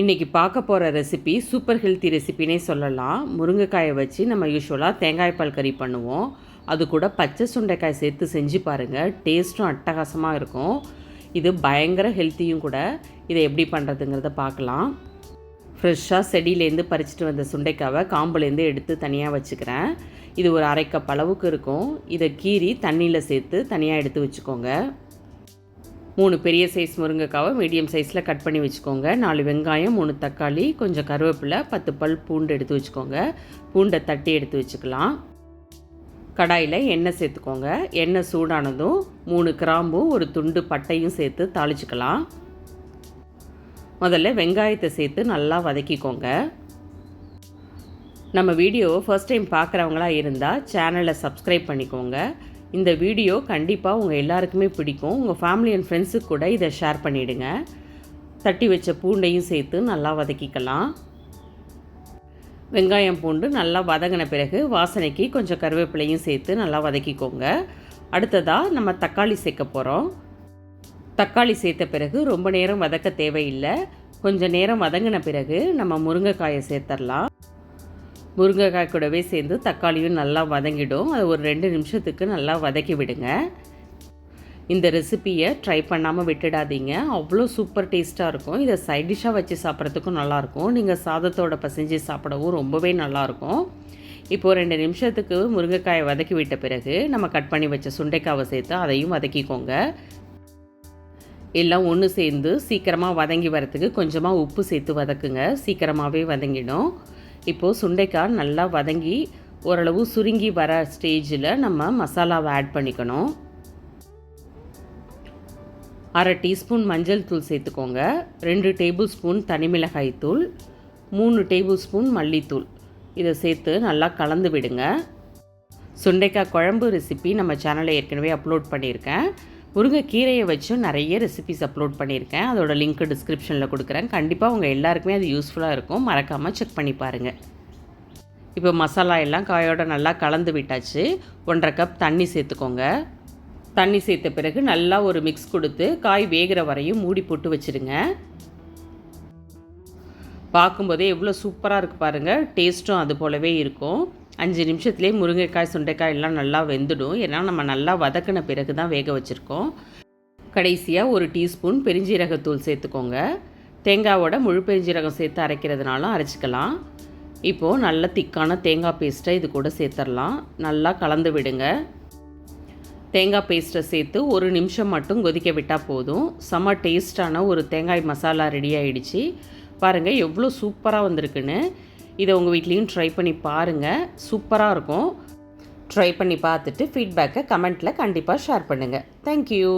இன்றைக்கி பார்க்க போகிற ரெசிபி சூப்பர் ஹெல்த்தி ரெசிபினே சொல்லலாம். முருங்கைக்காயை வச்சு நம்ம யூஸ்வலாக தேங்காய் பால் கறி பண்ணுவோம். அது கூட பச்சை சுண்டைக்காய் சேர்த்து செஞ்சு பாருங்கள் டேஸ்ட்டும் அட்டகாசமாக இருக்கும். இது பயங்கர ஹெல்த்தியும் கூட. இதை எப்படி பண்ணுறதுங்கிறத பார்க்கலாம். ஃப்ரெஷ்ஷாக செடியிலேருந்து பறிச்சுட்டு வந்த சுண்டைக்காவை காம்புலேருந்து எடுத்து தனியாக வச்சுக்கிறேன். இது ஒரு அரை கப் அளவுக்கு இருக்கும். இதை கீறி தண்ணியில் சேர்த்து தனியாக எடுத்து வச்சுக்கோங்க. மூணு பெரிய சைஸ் முருங்கைக்காவை மீடியம் சைஸில் கட் பண்ணி வச்சுக்கோங்க. நாலு வெங்காயம் மூணு தக்காளி கொஞ்சம் கருவேப்பிலை பத்து பல் பூண்டு எடுத்து வச்சுக்கோங்க. பூண்டை தட்டி எடுத்து வச்சுக்கலாம். கடாயில் எண்ணெய் சேர்த்துக்கோங்க. எண்ணெய் சூடானதும் மூணு கிராம்பும் ஒரு துண்டு பட்டையும் சேர்த்து தாளிச்சுக்கலாம். முதல்ல வெங்காயத்தை சேர்த்து நல்லா வதக்கிக்கோங்க. நம்ம வீடியோவை ஃபர்ஸ்ட் டைம் பார்க்குறவங்களா இருந்தால் சேனலை சப்ஸ்கிரைப் பண்ணிக்கோங்க. இந்த வீடியோ கண்டிப்பாக உங்கள் எல்லாருக்குமே பிடிக்கும். உங்கள் ஃபேமிலி அண்ட் ஃப்ரெண்ட்ஸுக்கு கூட இதை ஷேர் பண்ணிவிடுங்க தட்டி வச்ச பூண்டையும் சேர்த்து நல்லா வதக்கிக்கலாம். வெங்காயம் பூண்டு நல்லா வதங்கின பிறகு வாசனைக்கு கொஞ்சம் கருவேப்பிலையும் சேர்த்து நல்லா வதக்கிக்கோங்க. அடுத்ததாக நம்ம தக்காளி சேர்க்க போகிறோம் தக்காளி சேர்த்த பிறகு ரொம்ப நேரம் வதக்க தேவையில்லை. கொஞ்சம் நேரம் வதங்கின பிறகு நம்ம முருங்கைக்காயை சேர்த்துடலாம் முருங்கைக்காய் கூடவே சேர்ந்து தக்காளியும் நல்லா வதங்கிடும். அது ஒரு ரெண்டு நிமிஷத்துக்கு நல்லா வதக்கி விடுங்க. இந்த ரெசிப்பியை ட்ரை பண்ணாமல் விட்டுடாதீங்க. அவ்வளோ சூப்பர் டேஸ்ட்டாக இருக்கும். இதை சைட் டிஷ்ஷாக வச்சு சாப்பிட்றதுக்கும் நல்லாயிருக்கும். நீங்கள் சாதத்தோட பசைஞ்சு சாப்பிடவும் ரொம்பவே நல்லாயிருக்கும். இப்போது ரெண்டு நிமிஷத்துக்கு முருங்கைக்காயை வதக்கி விட்ட பிறகு நம்ம கட் பண்ணி வச்ச சுண்டைக்காவை சேர்த்து அதையும் வதக்கிக்கோங்க. எல்லாம் ஒன்று சேர்ந்து சீக்கிரமாக வதங்கி வரத்துக்கு கொஞ்சமாக உப்பு சேர்த்து வதக்குங்க. சீக்கிரமாகவே வதங்கிடும். இப்போது சுண்டைக்காய் நல்லா வதங்கி ஓரளவு சுருங்கி வர ஸ்டேஜில் நம்ம மசாலாவை ஆட் பண்ணிக்கணும். அரை டீஸ்பூன் மஞ்சள் தூள் சேர்த்துக்கோங்க. ரெண்டு டேபிள் ஸ்பூன் தனிமிளகாய் தூள் மூணு டேபிள் ஸ்பூன் மல்லித்தூள். இதை சேர்த்து நல்லா கலந்து விடுங்க. சுண்டைக்காய் குழம்பு ரெசிபி நம்ம சேனலில் ஏற்கனவே அப்லோட் பண்ணியிருக்கேன். முருங்கைக்கீரையை வச்சும் நிறைய ரெசிபிஸ் அப்லோட் பண்ணியிருக்கேன். அதோட லிங்க் டிஸ்கிரிப்ஷனில் கொடுக்குறேன். கண்டிப்பாக உங்கள் எல்லாருக்குமே அது யூஸ்ஃபுல்லாக இருக்கும். மறக்காமல் செக் பண்ணி பாருங்கள் இப்போ மசாலா எல்லாம் காயோட நல்லா கலந்து விட்டாச்சு. ஒன்றரை கப் தண்ணி சேர்த்துக்கோங்க. தண்ணி சேர்த்த பிறகு நல்லா ஒரு மிக்ஸ் கொடுத்து காய் வேகிற வரையும் மூடி போட்டு வச்சுருங்க. பார்க்கும்போதே எவ்வளோ சூப்பராக இருக்குது பாருங்கள் டேஸ்ட்டும் அது போலவே இருக்கும். அஞ்சு நிமிஷத்துலேயே முருங்கைக்காய் சுண்டைக்காய் எல்லாம் நல்லா வெந்துடும். ஏன்னா நம்ம நல்லா வதக்கின பிறகு தான் வேக வச்சுருக்கோம். கடைசியாக ஒரு டீஸ்பூன் பெருஞ்சீரகத்தூள் சேர்த்துக்கோங்க. தேங்காவோட முழு பெருஞ்சீரகம் சேர்த்து அரைக்கிறதுனாலும் அரைச்சிக்கலாம். இப்போது நல்ல திக்கான தேங்காய் பேஸ்ட்டை இது கூட சேர்த்துடலாம் நல்லா கலந்து விடுங்க. தேங்காய் பேஸ்ட்டை சேர்த்து ஒரு நிமிஷம் மட்டும் கொதிக்க விட்டால் போதும். செம்ம டேஸ்டான ஒரு தேங்காய் மசாலா ரெடி ஆகிடுச்சு பாருங்கள் எவ்வளோ சூப்பராக வந்திருக்குன்னு. இதை உங்கள் வீட்லேயும் ட்ரை பண்ணி பாருங்கள் சூப்பராக இருக்கும். ட்ரை பண்ணி பார்த்துட்டு ஃபீட்பேக்கை கமெண்ட்டில் கண்டிப்பாக ஷேர் பண்ணுங்கள் தேங்க்யூ